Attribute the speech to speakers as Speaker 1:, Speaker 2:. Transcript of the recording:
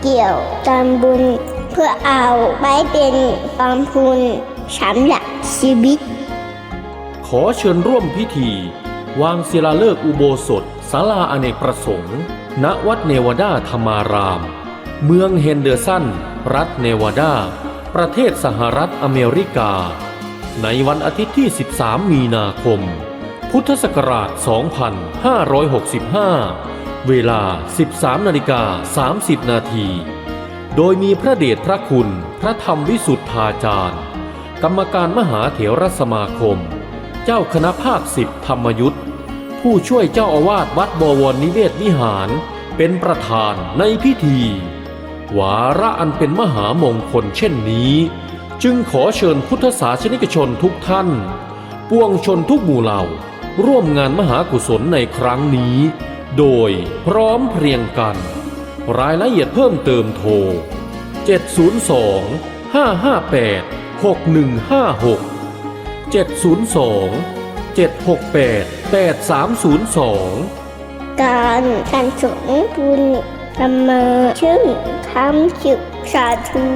Speaker 1: เกี่ยวตามบุญ เพื่อเอาไว้เป็นกองทุนสำหรับชีวิต
Speaker 2: ขอเชิญร่วมพิธี วางศิลาฤกษ์อุโบสถศาลาอเนกประสงค์ ณวัดเนวาดาธรรมาราม เมืองเฮนเดอร์สัน รัฐเนวาดา ประเทศสหรัฐอเมริกา ในวันอาทิตย์ที่ 13 มีนาคม พุทธศักราช 2565 เวลา 13นาฬิกา30 นาที โดยมีพระเดชพระคุณ พระธรรมวิสุทธาจารย์ กรรมการมหาเถรสมาคม เจ้าคณะภาคสิบธรรมยุทธ์ผู้ช่วยเจ้าอาวาสวัดบวรนิเวศวิหารเป็นประธานในพิธี วาระอันเป็นมหามงคลเช่นนี้ จึงขอเชิญพุทธศาสนิกชนทุกท่าน ปวงชนทุกหมู่เหล่า ร่วมงานมหากุศลในครั้งนี้ โดยพร้อมเพรียงกัน รายละเอียดเพิ่มเติมโทร 702 558 6156 702 768 8302
Speaker 1: การการสงบุญธรรมชึ่งทำจึกสาธุ